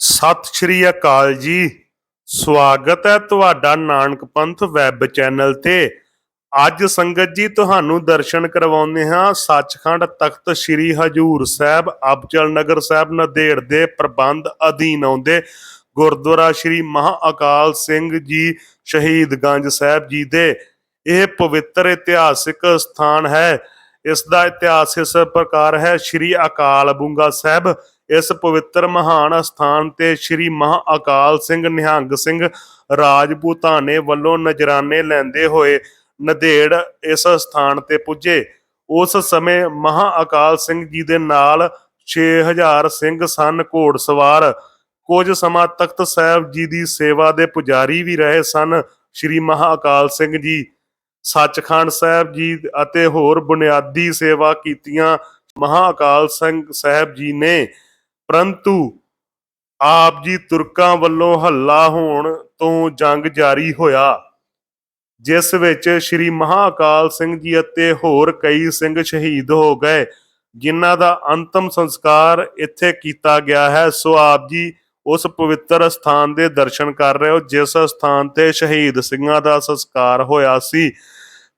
ਸਤਿ ਸ਼੍ਰੀ ਅਕਾਲ ਜੀ। ਸਵਾਗਤ ਹੈ ਤੁਹਾਡਾ ਨਾਨਕ ਪੰਥ ਵੈਬ ਚੈਨਲ ਤੇ। ਅੱਜ ਸੰਗਤ ਜੀ ਤੁਹਾਨੂੰ ਦਰਸ਼ਨ ਕਰਵਾਉਂਦੇ ਹਾਂ। ਸੱਚਖੰਡ ਤਖਤ ਸ੍ਰੀ ਹਜੂਰ ਸਾਹਿਬ, ਅਬਚਲ ਨਗਰ ਸਾਹਿਬ ਨਦੇੜ ਦੇ ਪ੍ਰਬੰਧ ਅਧੀਨ ਆਉਂਦੇ। ਗੁਰਦੁਆਰਾ ਸ੍ਰੀ ਮਹਾ ਅਕਾਲ ਸਿੰਘ ਜੀ ਸ਼ਹੀਦਗੰਜ ਸਾਹਿਬ ਜੀ ਦੇ। ਇਹ ਪਵਿੱਤਰ ਇਤਿਹਾਸਿਕ ਸਥਾਨ ਹੈ। ਇਸ ਦਾ ਇਤਿਹਾਸ ਇਸ ਪ੍ਰਕਾਰ ਹੈ। ਸ੍ਰੀ ਅਕਾਲ ਬੁੰਗਾ ਸਾਹਿਬ ਇਸ ਪਵਿੱਤਰ ਮਹਾਨ ਸਥਾਨ ਤੇ ਸ੍ਰੀ ਮਹਾ ਅਕਾਲ ਸਿੰਘ ਨਿਹੰਗ ਸਿੰਘ ਰਾਜਪੂਤਾਨੇ ਵੱਲੋਂ ਨਜਰਾਨੇ ਲੈਂਦੇ ਹੋਏ ਨਦੇੜ ਇਸ ਸਥਾਨ ਤੇ ਪੁੱਜੇ। ਉਸ ਸਮੇਂ ਮਹਾ ਅਕਾਲ ਸਿੰਘ ਜੀ ਦੇ ਨਾਲ 6000 ਸਿੰਘ ਸਨ ਘੋੜਸਵਾਰ। ਕੁਝ ਸਮਾਂ ਤਖਤ ਸਾਹਿਬ ਜੀ ਦੀ ਸੇਵਾ ਦੇ ਪੁਜਾਰੀ ਵੀ ਰਹੇ ਸਨ ਸ੍ਰੀ ਮਹਾ ਅਕਾਲ ਸਿੰਘ ਜੀ। ਸੱਚਖੰਡ ਸਾਹਿਬ ਜੀ ਅਤੇ ਹੋਰ ਬੁਨਿਆਦੀ ਸੇਵਾ ਕੀਤੀਆਂ ਮਹਾ ਅਕਾਲ ਸਿੰਘ ਸਾਹਿਬ ਜੀ ਨੇ ਪਰੰਤੂ ਆਪ ਜੀ ਤੁਰਕਾਂ ਵੱਲੋਂ ਹੱਲਾ ਹੋਣ ਤੋਂ ਜੰਗ ਜਾਰੀ ਹੋਇਆ, ਜਿਸ ਵਿੱਚ ਸ੍ਰੀ ਮਹਾਕਾਲ ਸਿੰਘ ਜੀ ਅਤੇ ਹੋਰ ਕਈ ਸਿੰਘ ਸ਼ਹੀਦ ਹੋ ਗਏ, ਜਿਨ੍ਹਾਂ ਦਾ ਅੰਤਮ ਸੰਸਕਾਰ ਇੱਥੇ ਕੀਤਾ ਗਿਆ ਹੈ। ਸੋ ਆਪ ਜੀ ਉਸ ਪਵਿੱਤਰ ਸਥਾਨ ਦੇ ਦਰਸ਼ਨ ਕਰ ਰਹੇ ਹੋ, ਜਿਸ ਸਥਾਨ ਤੇ ਸ਼ਹੀਦ ਸਿੰਘਾਂ ਦਾ ਸੰਸਕਾਰ ਹੋਇਆ ਸੀ।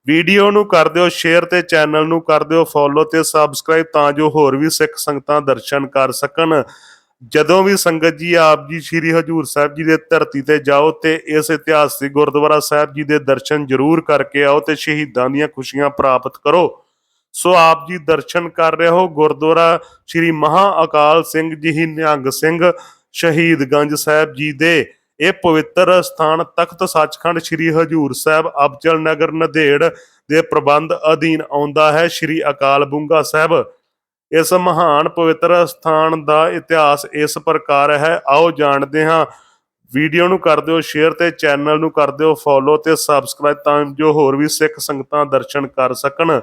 ਵੀਡੀਓ ਨੂੰ ਕਰ ਦਿਓ ਸ਼ੇਅਰ ਤੇ ਚੈਨਲ ਨੂੰ ਕਰ ਦਿਓ ਫੋਲੋ ਤੇ ਸਬਸਕ੍ਰਾਈਬ ਤਾਂ ਜੋ ਹੋਰ ਵੀ ਸਿੱਖ ਸੰਗਤਾਂ ਦਰਸ਼ਨ ਕਰ ਸਕਣ। ਜਦੋਂ ਵੀ ਸੰਗਤ ਜੀ, ਆਪ ਜੀ, ਸ੍ਰੀ ਹਜੂਰ ਸਾਹਿਬ ਜੀ ਦੇ ਧਰਤੀ ਤੇ ਜਾਓ ਤੇ ਇਸ ਇਤਿਹਾਸਿਕ ਗੁਰਦੁਆਰਾ ਸਾਹਿਬ ਜੀ ਦੇ ਦਰਸ਼ਨ ਜ਼ਰੂਰ ਕਰਕੇ ਆਓ ਤੇ ਸ਼ਹੀਦਾਂ ਦੀਆਂ ਖੁਸ਼ੀਆਂ ਪ੍ਰਾਪਤ ਕਰੋ। ਸੋ ਆਪ ਜੀ ਦਰਸ਼ਨ ਕਰ ਰਹੇ ਹੋ, ਗੁਰਦੁਆਰਾ ਸ੍ਰੀ ਮਹਾ ਅਕਾਲ ਸਿੰਘ ਜੀ, ਨਿਹੰਗ ਸਿੰਘ ਸ਼ਹੀਦਗੰਜ ਸਾਹਿਬ ਜੀ ਦੇ ਇਹ ਪਵਿੱਤਰ ਸਥਾਨ ਤਖਤ ਸੱਚਖੰਡ ਸ੍ਰੀ ਹਜੂਰ ਸਾਹਿਬ ਅਬਚਲ ਨਗਰ ਨਦੇੜ ਦੇ ਪ੍ਰਬੰਧ ਅਧੀਨ ਆਉਂਦਾ ਹੈ, ਸ੍ਰੀ ਅਕਾਲ ਬੁੰਗਾ ਸਾਹਿਬ। ਇਸ ਮਹਾਨ ਪਵਿੱਤਰ ਸਥਾਨ ਦਾ ਇਤਿਹਾਸ ਇਸ ਪ੍ਰਕਾਰ ਹੈ। ਆਓ ਜਾਣਦੇ ਹਾਂ। ਵੀਡੀਓ ਨੂੰ ਕਰ ਦਿਓ ਸ਼ੇਅਰ ਤੇ ਚੈਨਲ ਨੂੰ ਕਰ ਦਿਓ ਫੋਲੋ ਤੇ ਸਬਸਕ੍ਰਾਈਬ ਤਾਂ ਜੋ ਹੋਰ ਵੀ ਸਿੱਖ ਸੰਗਤਾਂ ਦਰਸ਼ਨ ਕਰ ਸਕਣ।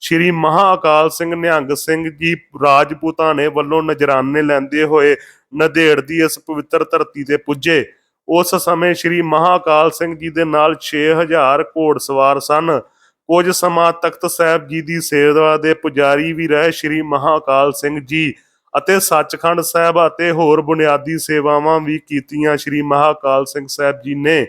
ਸ਼੍ਰੀ ਮਹਾ ਅਕਾਲ ਸਿੰਘ ਨਿਹੰਗ ਸਿੰਘ ਜੀ ਰਾਜਪੂਤਾਨੇ ਵੱਲੋਂ ਨਜਰਾਨੇ ਲੈਂਦੇ ਹੋਏ ਨਦੇੜ ਦੀ ਇਸ ਪਵਿੱਤਰ ਧਰਤੀ ਤੇ ਪੁੱਜੇ। ਉਸ ਸਮੇਂ ਸ਼੍ਰੀ ਮਹਾਂਕਾਲ ਸਿੰਘ ਜੀ ਦੇ ਨਾਲ 6000 ਘੋੜਸਵਾਰ ਸਨ। ਕੁਝ ਸਮਾਂ ਤਖਤ ਸਾਹਿਬ ਜੀ ਦੀ ਸੇਵਾ ਦੇ ਪੁਜਾਰੀ ਵੀ ਰਹੇ ਸ਼੍ਰੀ ਮਹਾਂਕਾਲ ਸਿੰਘ ਜੀ ਅਤੇ ਸੱਚਖੰਡ ਸਾਹਿਬ ਅਤੇ ਹੋਰ ਬੁਨਿਆਦੀ ਸੇਵਾਵਾਂ ਵੀ ਕੀਤੀਆਂ ਸ਼੍ਰੀ ਮਹਾਂਕਾਲ ਸਿੰਘ ਸਾਹਿਬ ਜੀ ਨੇ।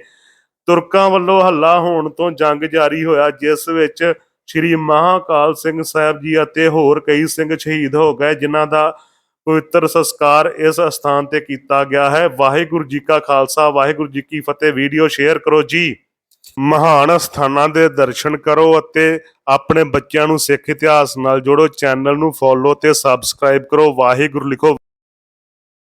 ਤੁਰਕਾਂ ਵੱਲੋਂ ਹੱਲਾ ਹੋਣ ਤੋਂ ਜੰਗ ਜਾਰੀ ਹੋਇਆ, ਜਿਸ ਵਿੱਚ ਸ਼੍ਰੀ ਮਹਾਂਕਾਲ ਸਿੰਘ ਸਾਹਿਬ ਜੀ ਅਤੇ ਹੋਰ ਕਈ ਸਿੰਘ ਸ਼ਹੀਦ ਹੋ ਗਏ, ਜਿਨ੍ਹਾਂ ਦਾ ਪਵਿੱਤਰ ਸੰਸਕਾਰ ਇਸ ਸਥਾਨ ਤੇ ਕੀਤਾ ਗਿਆ ਹੈ। ਵਾਹਿਗੁਰੂ ਜੀ ਕਾ ਖਾਲਸਾ, ਵਾਹਿਗੁਰੂ ਜੀ ਕੀ ਫਤਿਹ। ਵੀਡੀਓ ਸ਼ੇਅਰ ਕਰੋ ਜੀ। ਮਹਾਨ ਸਥਾਨਾਂ ਦੇ ਦਰਸ਼ਨ ਕਰੋ ਅਤੇ ਆਪਣੇ ਬੱਚਿਆਂ ਨੂੰ ਸਿੱਖ ਇਤਿਹਾਸ ਨਾਲ ਜੋੜੋ। ਚੈਨਲ ਨੂੰ ਫੋਲੋ ਤੇ ਸਬਸਕ੍ਰਾਈਬ ਕਰੋ। ਵਾਹਿਗੁਰੂ ਲਿਖੋ।